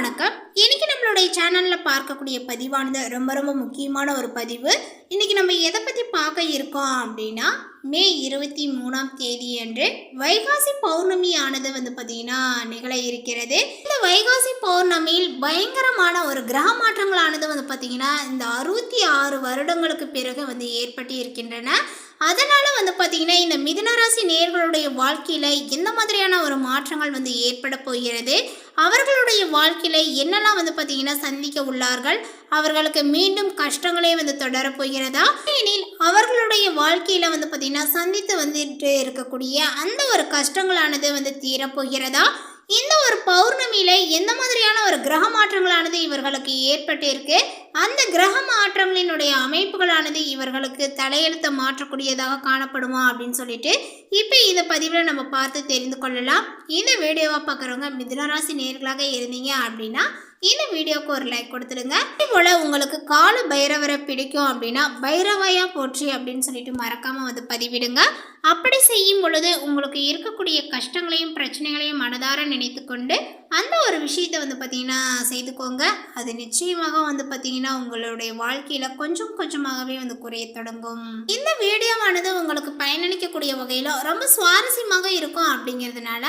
வணக்கம். இன்னைக்கு நம்மளுடைய சேனலில் பார்க்கக்கூடிய பதிவானது ரொம்ப ரொம்ப முக்கியமான ஒரு பதிவு. இன்னைக்கு நம்ம எதை பற்றி பார்க்க இருக்கோம் அப்படின்னா மே இருபத்தி மூணாம் தேதி அன்று வைகாசி பௌர்ணமி ஆனது வந்து பார்த்தீங்கன்னா நிகழ இருக்கிறது. இந்த வைகாசி பௌர்ணமியில் பயங்கரமான ஒரு கிரக மாற்றங்களானது வந்து பார்த்தீங்கன்னா இந்த அறுபத்தி ஆறு வருடங்களுக்கு பிறகு வந்து ஏற்பட்டு இருக்கின்றன. அதனால் வந்து பார்த்தீங்கன்னா இந்த மிதுன ராசி நேர்களுடைய வாழ்க்கையில் எந்த மாதிரியான ஒரு மாற்றங்கள் வந்து ஏற்பட போகிறது. அவர்களுடைய வாழ்க்கையில் என்னெல்லாம் வந்து பார்த்தீங்கன்னா சந்திக்க உள்ளார்கள்? அவர்களுக்கு மீண்டும் கஷ்டங்களே வந்து தொடரப்போகிறதா போகிறதா? எனில் அவர்களுடைய வாழ்க்கையில் வந்து பார்த்தீங்கன்னா சந்தித்து வந்துட்டு இருக்கக்கூடிய அந்த ஒரு கஷ்டங்களானது வந்து தீரப்போகிறதா இந்த ஒரு பௌர்ணமியில எந்த மாதிரியான ஒரு கிரக மாற்றங்களானது இவர்களுக்கு ஏற்பட்டு இருக்கு அந்த கிரக மாற்றங்களினுடைய அமைப்புகளானது இவர்களுக்கு தலையெழுத்த மாற்றக்கூடியதாக காணப்படுமா அப்படின்னு சொல்லிட்டு இப்போ இந்த பதிவில் நம்ம பார்த்து தெரிந்து கொள்ளலாம். இந்த வீடியோவை பார்க்குறவங்க மிதுனராசி நேர்களாக இருந்தீங்க அப்படின்னா இந்த வீடியோவுக்கு ஒரு லைக் கொடுத்துடுங்க. அதே போல் உங்களுக்கு கால பைரவரை பிடிக்கும் அப்படின்னா பைரவையா போற்றி அப்படின்னு சொல்லிட்டு மறக்காமல் வந்து பதிவிடுங்க. அப்படி செய்யும் பொழுது உங்களுக்கு இருக்கக்கூடிய கஷ்டங்களையும் பிரச்சனைகளையும் மனதார நினைத்து கொண்டு அந்த ஒரு விஷயத்தை வந்து பார்த்தீங்கன்னா செய்துக்கோங்க. அது நிச்சயமாக வந்து பார்த்தீங்கன்னா உங்களுடைய வாழ்க்கையில் கொஞ்சம் கொஞ்சமாகவே வந்து குறைய தொடங்கும். இந்த வீடியோவானது உங்களுக்கு பயனளிக்கக்கூடிய வகையில் ரொம்ப சுவாரஸ்யமாக இருக்கும் அப்படிங்கிறதுனால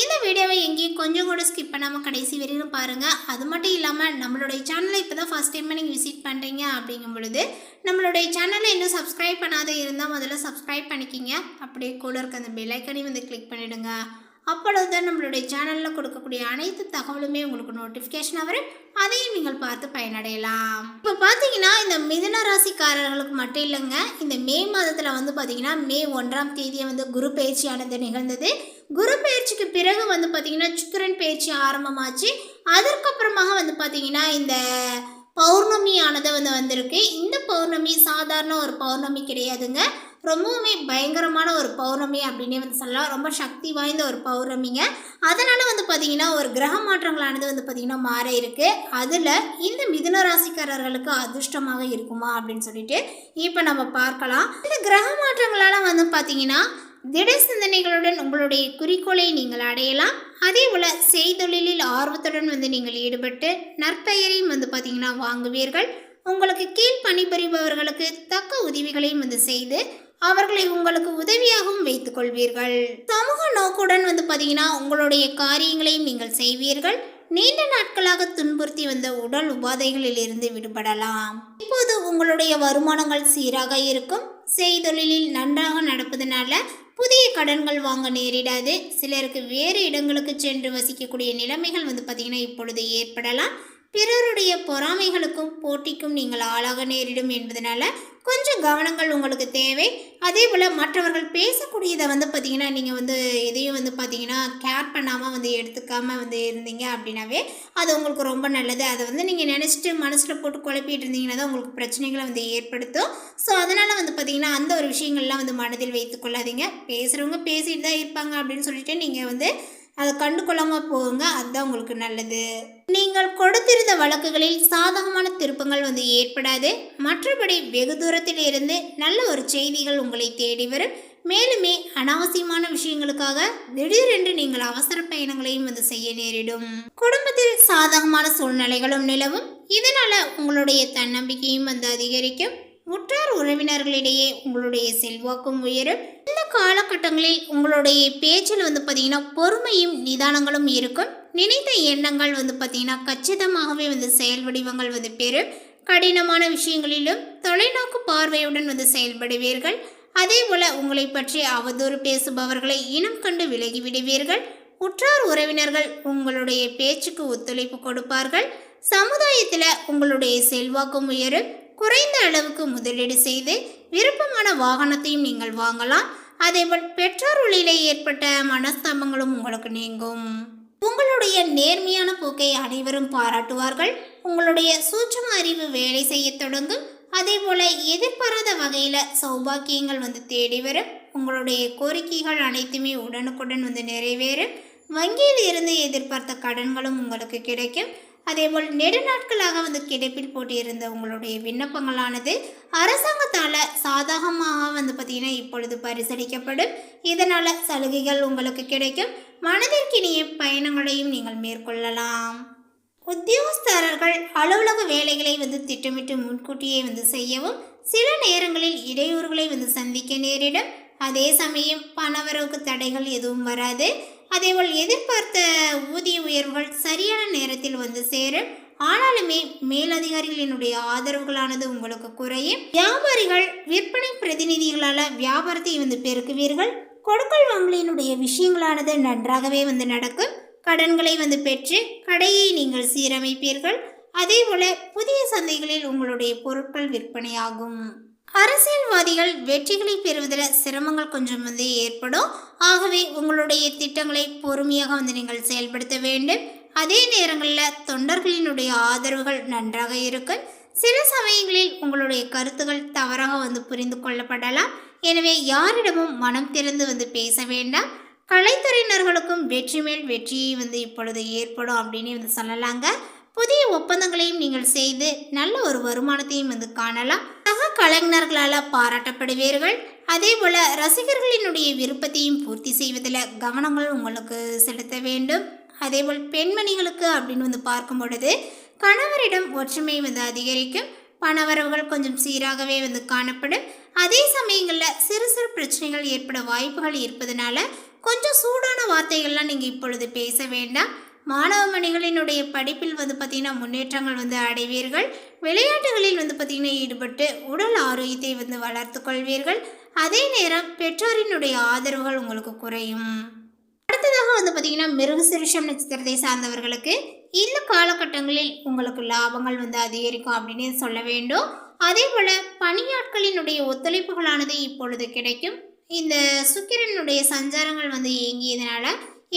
இந்த வீடியோவை எங்கேயும் கொஞ்சம் கூட ஸ்கிப் பண்ணாமல் கடைசி வரையிலும் பாருங்கள் அது மட்டும் இல்லாமல் நம்மளுடைய சேனலை இப்போ தான் ஃபஸ்ட் டைம் நீங்கள் விசிட் பண்ணுறீங்க அப்படிங்கும் பொழுது நம்மளுடைய சேனலை இன்னும் சப்ஸ்கிரைப் பண்ணாத இருந்தால் முதல்ல சப்ஸ்கிரைப் பண்ணிக்கிங்க. அப்படியே கூட இருக்க அந்த பெல்லைக்கனையும் வந்து கிளிக் பண்ணிவிடுங்க அப்பொழுது தான் நம்மளுடைய சேனலில் கொடுக்கக்கூடிய அனைத்து தகவலுமே உங்களுக்கு நோட்டிஃபிகேஷன் வரும். அதையும் நீங்கள் பார்த்து பயனடையலாம். இப்போ பார்த்தீங்கன்னா இந்த மிதுன ராசிக்காரர்களுக்கு மட்டும் இல்லைங்க. இந்த மே மாதத்தில் வந்து பார்த்தீங்கன்னா மே ஒன்றாம் தேதியை வந்து குரு பயிற்சியானது நிகழ்ந்தது. குரு பயிற்சிக்கு பிறகு வந்து பார்த்தீங்கன்னா சுக்கரன் பயிற்சி ஆரம்பமாச்சு. அதற்கப்புறமாக வந்து பார்த்தீங்கன்னா இந்த பௌர்ணமியானது வந்து வந்திருக்கு. இந்த பௌர்ணமி சாதாரண ஒரு பௌர்ணமி கிடையாதுங்க. ரொம்பவுமே பயங்கரமான ஒரு பௌர்ணமி அப்படின்னே வந்து சொல்லலாம். ரொம்ப சக்தி வாய்ந்த ஒரு பௌர்ணமிங்க. அதனால் வந்து பார்த்திங்கன்னா ஒரு கிரக மாற்றங்களானது வந்து பார்த்திங்கன்னா மாற இருக்கு. அதில் இந்த மிதுன ராசிக்காரர்களுக்கு அதிர்ஷ்டமாக இருக்குமா அப்படின்னு சொல்லிட்டு இப்போ நம்ம பார்க்கலாம். இந்த கிரக மாற்றங்களால் வந்து பார்த்திங்கன்னா திட சிந்தனைகளுடன் உங்களுடைய குறிக்கோளை நீங்கள் அடையலாம். அதே போல் செய்தொழிலில் ஆர்வத்துடன் வந்து நீங்கள் ஈடுபட்டு நற்பெயரையும் வந்து பார்த்தீங்கன்னா வாங்குவீர்கள். உங்களுக்கு கீழ் பணிபுரிபவர்களுக்கு தக்க உதவிகளையும் வந்து செய்து அவர்களை உங்களுக்கு உதவியாகவும் வைத்துக் கொள்வீர்கள். சமூக நோக்குடன் வந்து பார்த்தீங்கன்னா உங்களுடைய காரியங்களையும் நீங்கள் செய்வீர்கள். நீண்ட நாட்களாக துன்புறுத்தி வந்த உடல் உபாதைகளில் இருந்து விடுபடலாம். இப்போது உங்களுடைய வருமானங்கள் சீராக இருக்கும். செய்தொழிலில் நன்றாக நடப்பதனால புதிய கடன்கள் வாங்க நேரிடாது. சிலருக்கு வேறு இடங்களுக்கு சென்று வசிக்கக்கூடிய நிலைமைகள் வந்து பார்த்திங்கன்னா இப்பொழுது ஏற்படலாம். பிறருடைய பொறாமைகளுக்கும் போட்டிக்கும் நீங்கள் ஆளாக நேரிடும் என்பதனால கொஞ்சம் கவனங்கள் உங்களுக்கு தேவை. அதே போல் மற்றவர்கள் பேசக்கூடியதை வந்து பார்த்திங்கன்னா நீங்கள் வந்து எதையும் வந்து பார்த்திங்கன்னா கேர் பண்ணாமல் வந்து எடுத்துக்காமல் வந்து இருந்தீங்க அப்படின்னாவே அது உங்களுக்கு ரொம்ப நல்லது. அதை வந்து நீங்கள் நினச்சிட்டு மனசில் போட்டு குழப்பிட்டு இருந்தீங்கன்னா தான் உங்களுக்கு பிரச்சனைகளை வந்து ஏற்படுத்தும். ஸோ அதனால் வந்து பார்த்திங்கன்னா அந்த ஒரு விஷயங்கள்லாம் வந்து மனதில் வைத்துக்கொள்ளாதீங்க பேசுகிறவங்க பேசிட்டு தான் இருப்பாங்க அப்படின்னு சொல்லிட்டு நீங்கள் வந்து அதை கண்டு கொள்ளாமல் போகுங்க அதுதான் உங்களுக்கு நல்லது. நீங்கள் கொடுத்திருந்த வழக்குகளில் சாதகமான திருப்பங்கள் வந்து ஏற்படாது. மற்றபடி வெகு தூரத்தில் இருந்து நல்ல ஒரு செய்திகள் உங்களை தேடி வரும். மேலுமே அனாவசியமான விஷயங்களுக்காக திடீரென்று நீங்கள் அவசர பயணங்களையும் வந்து செய்ய நேரிடும். குடும்பத்தில் சாதகமான சூழ்நிலைகளும் நிலவும். இதனால உங்களுடைய தன்னம்பிக்கையும் வந்து அதிகரிக்கும். உற்றார் உறவினர்களிடையே உங்களுடைய செல்வாக்கும் உயரும். இந்த காலகட்டங்களில் உங்களுடைய பேச்சில் வந்து பார்த்தீங்கன்னா பொறுமையும் நிதானங்களும் இருக்கும். நினைத்த எண்ணங்கள் வந்து பார்த்தீங்கன்னா கச்சிதமாகவே வந்து செயல் வடிவங்கள் வந்து பெறும். கடினமான விஷயங்களிலும் தொலைநோக்கு பார்வையுடன் வந்து செயல்படுவீர்கள். அதே போல உங்களை பற்றி அவதூறு பேசுபவர்களை இனம் கண்டு விலகி விடுவீர்கள் உற்றார் உறவினர்கள் உங்களுடைய பேச்சுக்கு ஒத்துழைப்பு கொடுப்பார்கள். சமுதாயத்தில் உங்களுடைய செல்வாக்கும் உயரும். குறைந்த அளவுக்கு முதலீடு செய்து விருப்பமான வாகனத்தையும் நீங்கள் வாங்கலாம். அதேபோல் பெற்றோர் வழியிலே ஏற்பட்ட மனஸ்தாபங்களும் உங்களுக்கு நீங்கும். உங்களுடைய நேர்மையான போக்கை அனைவரும் பாராட்டுவார்கள். உங்களுடைய சூட்சம அறிவு வேலை செய்ய தொடங்கும். அதே போல எதிர்பாராத வகையில் சௌபாக்கியங்கள் வந்து தேடி வரும். உங்களுடைய கோரிக்கைகள் அனைத்துமே உடனுக்குடன் வந்து நிறைவேறும். வங்கியில் இருந்து எதிர்பார்த்த கடன்களும் உங்களுக்கு கிடைக்கும். அதேபோல் நெடுநாட்களாக வந்து கிடப்பில் போட்டியிருந்த உங்களுடைய விண்ணப்பங்களானது அரசாங்கத்தால் சாதகமாக வந்து பார்த்திங்கன்னா இப்பொழுது பரிசளிக்கப்படும். இதனால் சலுகைகள் உங்களுக்கு கிடைக்கும். மனதிற்கினிய பயணங்களையும் நீங்கள் மேற்கொள்ளலாம். உத்தியோகஸ்தரர்கள் அலுவலக வேலைகளை வந்து திட்டமிட்டு முன்கூட்டியே வந்து செய்யவும் சில நேரங்களில் இடையூறுகளை வந்து சந்திக்க நேரிடும். அதே சமயம் பணவரவுக்கு தடைகள் எதுவும் வராது. அதேபோல் எதிர்பார்த்த ஊதிய உயர்வுகள் சரியான நேரத்தில் வந்து சேரும். ஆனாலுமே மேலதிகாரிகளினுடைய ஆதரவுகளானது உங்களுக்கு குறையும். வியாபாரிகள் விற்பனை பிரதிநிதிகளால் வியாபாரத்தை வந்து பெருக்குவீர்கள். கொடுக்கல் வாங்கலினுடைய விஷயங்களானது நன்றாகவே வந்து நடக்கும். கடன்களை வந்து பெற்று கடையை நீங்கள் சீரமைப்பீர்கள். அதேபோல புதிய சந்தைகளில் உங்களுடைய பொருட்கள் விற்பனையாகும். அரசியல்வாதிகள் வெற்றிகளை பெறுவதில் சிரமங்கள் கொஞ்சம் வந்து ஏற்படும். ஆகவே உங்களுடைய திட்டங்களை பொறுமையாக வந்து நீங்கள் செயல்படுத்த வேண்டும். அதே நேரங்களில் தொண்டர்களினுடைய ஆதரவுகள் நன்றாக இருக்கும். சில சமயங்களில் உங்களுடைய கருத்துகள் தவறாக வந்து புரிந்து கொள்ளப்படலாம். எனவே யாரிடமும் மனம் திறந்து வந்து பேச வேண்டாம். கலைத்துறையினர்களுக்கும் வெற்றி மேல் வெற்றியை வந்து இப்பொழுது ஏற்படும் அப்படின்னு வந்து சொல்லலாங்க. புதிய ஒப்பந்தங்களையும் நீங்கள் செய்து நல்ல ஒரு வருமானத்தையும் வந்து காணலாம். சக கலைஞர்களால் பாராட்டப்படுவீர்கள். அதே போல் ரசிகர்களினுடைய விருப்பத்தையும் பூர்த்தி செய்வதில் கவனங்கள் உங்களுக்கு செலுத்த வேண்டும். அதேபோல் பெண்மணிகளுக்கு அப்படின்னு வந்து பார்க்கும் பொழுது கணவரிடம் ஒற்றுமை வந்து அதிகரிக்கும். பணவரவுகள் கொஞ்சம் சீராகவே வந்து காணப்படும். அதே சமயங்களில் சிறு சிறு பிரச்சனைகள் ஏற்பட வாய்ப்புகள் இருப்பதனால கொஞ்சம் சூடான வார்த்தைகள்லாம் நீங்கள் இப்பொழுது பேச வேண்டாம். மாணவ மணிகளினுடைய படிப்பில் வந்து பார்த்திங்கன்னா முன்னேற்றங்கள் வந்து அடைவீர்கள். விளையாட்டுகளில் வந்து பார்த்திங்கன்னா ஈடுபட்டு உடல் ஆரோக்கியத்தை வந்து வளர்த்து கொள்வீர்கள். அதே நேரம் பெற்றோரினுடைய ஆதரவுகள் உங்களுக்கு குறையும். அடுத்ததாக வந்து பார்த்திங்கன்னா மிருகசிருஷம் நட்சத்திரத்தை சார்ந்தவர்களுக்கு இந்த காலகட்டங்களில் உங்களுக்கு லாபங்கள் வந்து அதிகரிக்கும் அப்படின்னு சொல்ல வேண்டும். அதே போல் பணியாட்களினுடைய ஒத்துழைப்புகளானது இப்பொழுது கிடைக்கும். இந்த சுக்கிரனுடைய சஞ்சாரங்கள் வந்து இயங்கியதுனால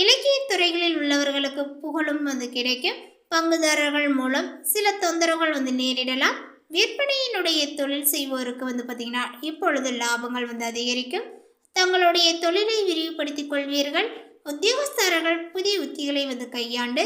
இலக்கிய துறைகளில் உள்ளவர்களுக்கு புகழும் வந்து கிடைக்கும். பங்குதாரர்கள் மூலம் சில தொந்தரவுகள் வந்து நேரிடலாம். விற்பனையினுடைய தொழில் செய்வோருக்கு வந்து பார்த்திங்கன்னா இப்பொழுது லாபங்கள் வந்து அதிகரிக்கும். தங்களுடைய தொழிலை விரிவுபடுத்திக் கொள்வீர்கள். உத்தியோகஸ்தர்கள் புதிய உத்திகளை வந்து கையாண்டு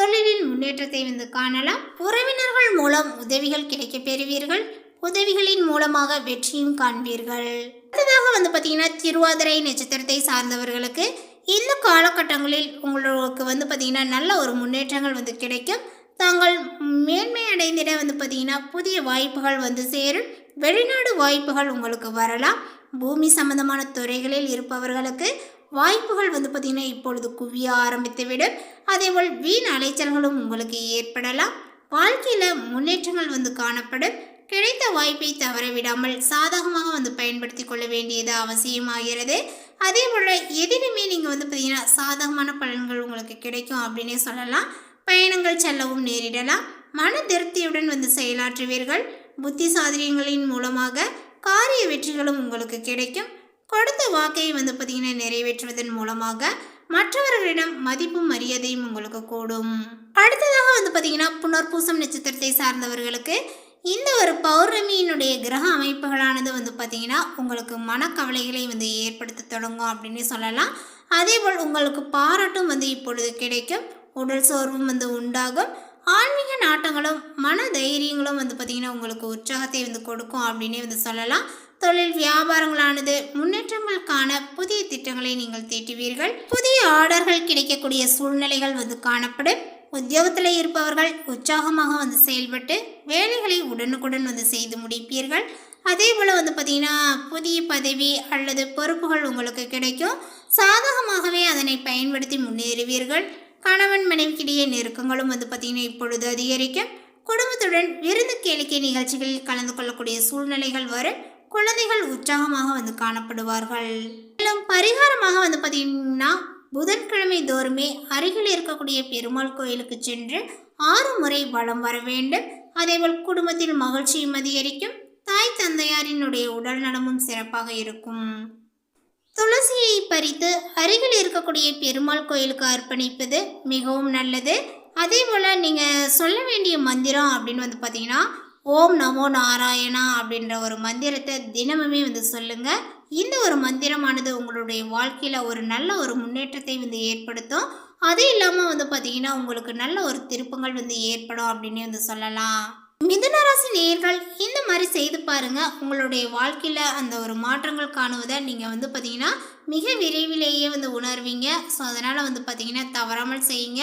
தொழிலின் முன்னேற்றத்தை வந்து காணலாம். உறவினர்கள் மூலம் உதவிகள் கிடைக்கப் பெறுவீர்கள். உதவிகளின் மூலமாக வெற்றியும் காண்பீர்கள். அடுத்ததாக வந்து பார்த்திங்கன்னா திருவாதிரை நட்சத்திரத்தை சார்ந்தவர்களுக்கு இந்த காலகட்டங்களில் உங்களுக்கு வந்து பார்த்தீங்கன்னா நல்ல ஒரு முன்னேற்றங்கள் வந்து கிடைக்கும். தாங்கள் மேன்மை அடைந்திட வந்து பார்த்தீங்கன்னா புதிய வாய்ப்புகள் வந்து சேரும். வெளிநாடு வாய்ப்புகள் உங்களுக்கு வரலாம். பூமி சம்பந்தமான துறைகளில் இருப்பவர்களுக்கு வாய்ப்புகள் வந்து பார்த்திங்கன்னா இப்பொழுது குவிய ஆரம்பித்துவிடும். அதேபோல் வீண் அலைச்சல்களும் உங்களுக்கு ஏற்படலாம். வாழ்க்கையில் முன்னேற்றங்கள் வந்து காணப்படும். கிடைத்த வாய்ப்பை தவற விடாமல் சாதகமாக வந்து பயன்படுத்தி கொள்ள வேண்டியது அவசியமாகிறது. அதே போல் எதிலுமே நீங்கள் வந்து பார்த்தீங்கன்னா சாதகமான பலன்கள் உங்களுக்கு கிடைக்கும் அப்படின்னே சொல்லலாம். பயணங்கள் செல்லவும் நேரிடலாம். மன திருப்தியுடன் வந்து செயலாற்றுவீர்கள். புத்தி சாதரியங்களின் மூலமாக காரிய வெற்றிகளும் உங்களுக்கு கிடைக்கும். கொடுத்த வாக்கை வந்து பார்த்தீங்கன்னா நிறைவேற்றுவதன் மூலமாக மற்றவர்களிடம் மதிப்பும் மரியாதையும் உங்களுக்கு கூடும். அடுத்ததாக வந்து பார்த்தீங்கன்னா புனர்பூசம் நட்சத்திரத்தை சார்ந்தவர்களுக்கு இந்த ஒரு பௌர்ணமியினுடைய கிரக அமைப்புகளானது வந்து பார்த்திங்கன்னா உங்களுக்கு மனக்கவலைகளை வந்து ஏற்படுத்த தொடங்கும் அப்படின்னு சொல்லலாம். அதேபோல் உங்களுக்கு பாராட்டும் வந்து இப்பொழுது கிடைக்கும். உடல் சோர்வும் வந்து உண்டாகும். ஆன்மீக நாட்டங்களும் மன தைரியங்களும் வந்து பார்த்திங்கன்னா உங்களுக்கு உற்சாகத்தை வந்து கொடுக்கும் அப்படின்னே வந்து சொல்லலாம். தொழில் வியாபாரங்களானது முன்னேற்றங்களுக்கான புதிய திட்டங்களை நீங்கள் தீட்டுவீர்கள். புதிய ஆர்டர்கள் கிடைக்கக்கூடிய சூழ்நிலைகள் வந்து காணப்படும். உத்தியோகத்தில் இருப்பவர்கள் உற்சாகமாக வந்து செயல்பட்டு வேலைகளை உடனுக்குடன் வந்து செய்து முடிப்பீர்கள். அதே போல் வந்து பார்த்திங்கன்னா புதிய பதவி அல்லது பொறுப்புகள் உங்களுக்கு கிடைக்கும். சாதகமாகவே அதனை பயன்படுத்தி முன்னேறுவீர்கள். கணவன் மனைவிக்கிடையே நெருக்கங்களும் வந்து பார்த்திங்கன்னா இப்பொழுது அதிகரிக்கும். குடும்பத்துடன் விருந்து கேளிக்கை நிகழ்ச்சிகளில் கலந்து கொள்ளக்கூடிய சூழ்நிலைகள் வரும். குழந்தைகள் உற்சாகமாக வந்து காணப்படுவார்கள். மேலும் பரிகாரமாக வந்து பார்த்தீங்கன்னா புதன்கிழமை தோறுமே அருகில் இருக்கக்கூடிய பெருமாள் கோயிலுக்கு சென்று ஆறு முறை வலம் வர வேண்டும். அதேபோல் குடும்பத்தில் மகிழ்ச்சியும் அதிகரிக்கும். தாய் தந்தையாரினுடைய உடல் நலமும் சிறப்பாக இருக்கும். துளசியை பறித்து அருகில் இருக்கக்கூடிய பெருமாள் கோயிலுக்கு அர்ப்பணிப்பது மிகவும் நல்லது. அதே போல் நீங்கள் சொல்ல வேண்டிய மந்திரம் அப்படின்னு வந்து பார்த்தீங்கன்னா ஓம் நமோ நாராயணா அப்படின்ற ஒரு மந்திரத்தை தினமுமே வந்து சொல்லுங்கள் இந்த ஒரு மந்திரமானது உங்களுடைய வாழ்க்கையில் ஒரு நல்ல ஒரு முன்னேற்றத்தை வந்து ஏற்படுத்தும். அது இல்லாமல் வந்து பார்த்தீங்கன்னா உங்களுக்கு நல்ல ஒரு திருப்பங்கள் வந்து ஏற்படும் அப்படின்னு வந்து சொல்லலாம். மிதுனராசி நேர்கள் இந்த மாதிரி செய்து பாருங்கள் உங்களுடைய வாழ்க்கையில் அந்த ஒரு மாற்றங்கள் காணுவதை நீங்கள் வந்து பார்த்தீங்கன்னா மிக விரைவிலேயே வந்து உணர்வீங்க. ஸோ அதனால் வந்து பார்த்தீங்கன்னா தவறாமல் செய்யுங்க.